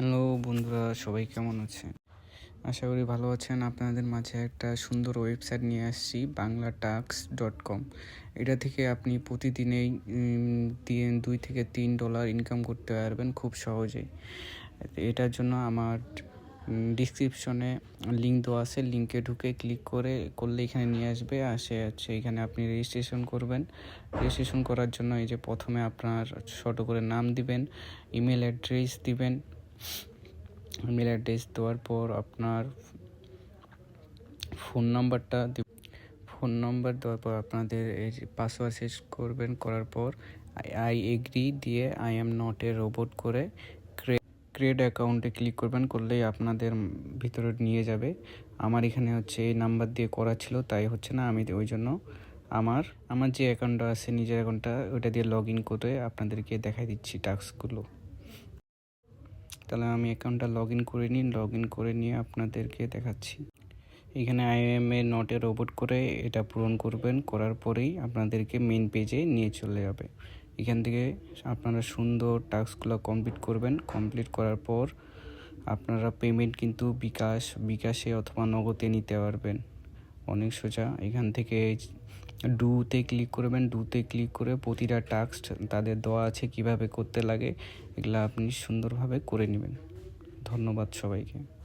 Hello বন্ধুরা, সবাই কেমন আছেন? আশা করি ভালো আছেন। আপনাদের মাঝে একটা সুন্দর ওয়েবসাইট নিয়ে আসছি বাংলা টাক্স ডট কম। এটা থেকে আপনি প্রতিদিনেই দুই থেকে তিন ডলার ইনকাম করতে পারবেন খুব সহজেই। এটার জন্য আমার ডিসক্রিপশনে লিঙ্ক দেওয়া আছে। লিঙ্কে ঢুকে ক্লিক করে, করলে এখানে নিয়ে আসবে। আসে হচ্ছে এখানে আপনি রেজিস্ট্রেশন করবেন। রেজিস্ট্রেশন করার জন্য এই যে প্রথমে আপনার ছোট করে নাম দিবেন ইমেল অ্যাড্রেস দিবেন ইমেল অ্যাড্রেস দেওয়ার পর আপনার ফোন নাম্বারটা ফোন নাম্বার দেওয়ার পর আপনাদের এই পাসওয়ার্ড শেষ করবেন, করার পর আই এগ্রি দিয়ে I am not a robot করে ক্রিয়েট অ্যাকাউন্টে ক্লিক করবেন, করলেই আপনাদের ভিতরে নিয়ে যাবে। আমার এখানে হচ্ছে এই নাম্বার দিয়ে করা ছিল, তাই হচ্ছে না, আমি ওই জন্য আমার আমার যে অ্যাকাউন্টটা আছে, নিজের অ্যাকাউন্টটা ওইটা দিয়ে লগ ইন করে আপনাদেরকে দেখাই দিচ্ছি টাস্কগুলো তাহলে আমি অ্যাকাউন্টটা লগ ইন করে নিই লগ ইন করে নিয়ে আপনাদেরকে দেখাচ্ছি। এখানে আইএম এ নটে রোবট করে এটা পূরণ করবেন, করার পরেই আপনাদেরকে মেন পেজে নিয়ে চলে যাবে। এখান থেকে আপনারা সুন্দর টাস্কগুলো কমপ্লিট করবেন। কমপ্লিট করার পর আপনারা পেমেন্ট কিন্তু বিকাশ, বিকাশে অথবা নগদে নিতে পারবেন। অনেক সোজা। এখান থেকে ডুতে ক্লিক করবেন ডুতে ক্লিক করে প্রতিটা টাস্ক তাদের দেওয়া আছে কীভাবে করতে লাগে, এগুলো আপনি সুন্দরভাবে করে নেবেন। ধন্যবাদ সবাইকে।